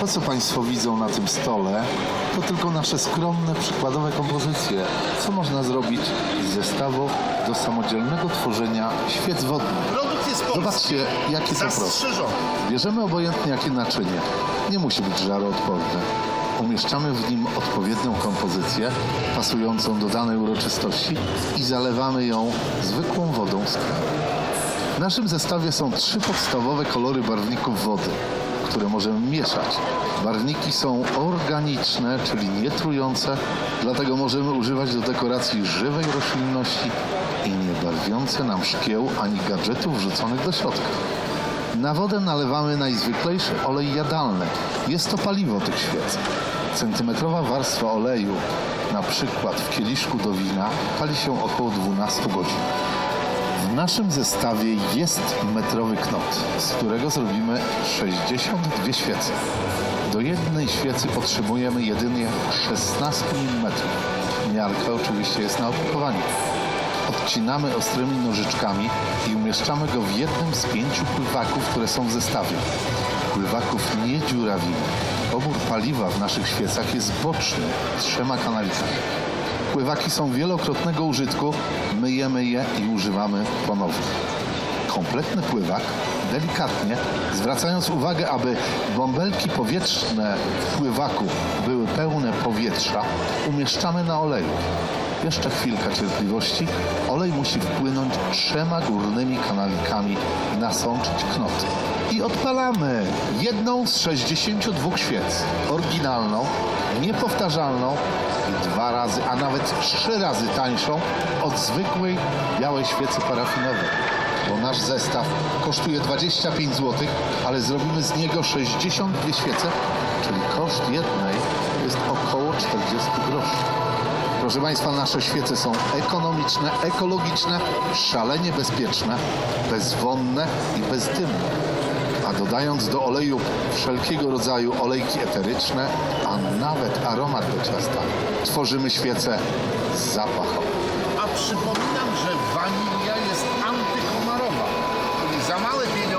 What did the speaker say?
To, co Państwo widzą na tym stole, to tylko nasze skromne, przykładowe kompozycje. Co można zrobić z zestawu do samodzielnego tworzenia świec wodnych. Zobaczcie, jakie to proste. Bierzemy obojętnie jakie naczynie. Nie musi być żaroodporne. Umieszczamy w nim odpowiednią kompozycję pasującą do danej uroczystości i zalewamy ją zwykłą wodą z kranu. W naszym zestawie są trzy podstawowe kolory barwników wody, które możemy mieszać. Barwniki są organiczne, czyli nietrujące, dlatego możemy używać do dekoracji żywej roślinności i nie barwiące nam szkieł ani gadżetów wrzuconych do środka. Na wodę nalewamy najzwyklejszy olej jadalny. Jest to paliwo tych świec. Centymetrowa warstwa oleju, na przykład w kieliszku do wina, pali się około 12 godzin. W naszym zestawie jest metrowy knot, z którego zrobimy 62 świece. Do jednej świecy potrzebujemy jedynie 16 mm. Miarka oczywiście jest na opakowaniu. Odcinamy ostrymi nożyczkami i umieszczamy go w jednym z pięciu pływaków, które są w zestawie. Pływaków nie dziurawimy. Obór paliwa w naszych świecach jest boczny, trzema kanalikami. Pływaki są wielokrotnego użytku, myjemy je i używamy ponownie. Kompletny pływak, delikatnie, zwracając uwagę, aby bąbelki powietrzne w pływaku były pełne powietrza, umieszczamy na oleju. Jeszcze chwilka cierpliwości. Olej musi wpłynąć trzema górnymi kanalikami nasączyć knoty. I odpalamy jedną z 62 świec. Oryginalną, niepowtarzalną i dwa razy, a nawet trzy razy tańszą od zwykłej białej świecy parafinowej. Bo nasz zestaw kosztuje 25 zł, ale zrobimy z niego 62 świece, czyli koszt jednej jest około 40 groszy. Proszę Państwa, nasze świece są ekonomiczne, ekologiczne, szalenie bezpieczne, bezwonne i bezdymne. A dodając do oleju wszelkiego rodzaju olejki eteryczne, a nawet aromat do ciasta, tworzymy świece zapachowe. A przypominam, że wanilia jest antykomarowa. Czyli za małe pieniądze